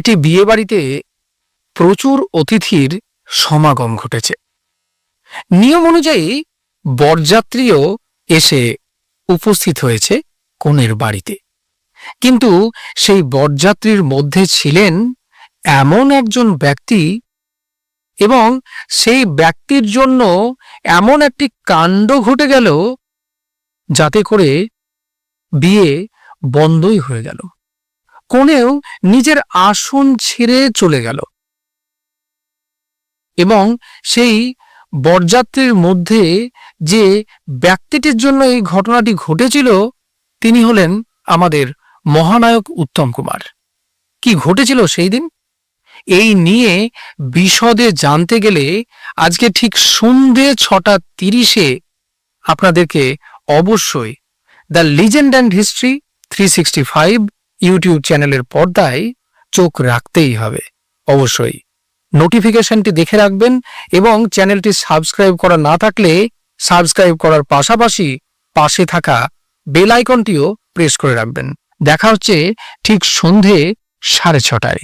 একটি বিয়ে বাড়িতে প্রচুর অতিথির সমাগম ঘটেছে। নিয়ম অনুযায়ী বরযাত্রীও এসে উপস্থিত হয়েছে কনের বাড়িতে। কিন্তু সেই বরযাত্রীর মধ্যে ছিলেন এমন একজন ব্যক্তি এবং সেই ব্যক্তির জন্য এমন একটি কাণ্ড ঘটে গেল যাতে করে বিয়ে বন্ধই হয়ে গেল। কনেও নিজের আসন ছেড়ে চলে গেল। এবং সেই বরযাত্রীর মধ্যে যে ব্যক্তিটির জন্য এই ঘটনাটি ঘটেছিল, তিনি হলেন আমাদের মহানায়ক উত্তম কুমার। কি ঘটেছিল সেই দিন? এই নিয়ে বিশদে জানতে গেলে আজকে ঠিক সন্ধে ছটা তিরিশে আপনাদেরকে অবশ্যই the legend and history three sixty five YouTube চ্যানেলের পর্দায় চোখ রাখতেই হবে, অবশ্যই। নোটিফিকেশনটি দেখে রাখবেন এবং চ্যানেলটি সাবস্ক্রাইব করা না থাকলে সাবস্ক্রাইব করার পাশাপাশি পাশে থাকা বেল আইকনটিও প্রেস করে রাখবেন। দেখা হচ্ছে ঠিক সন্ধে সাড়ে ছটায়।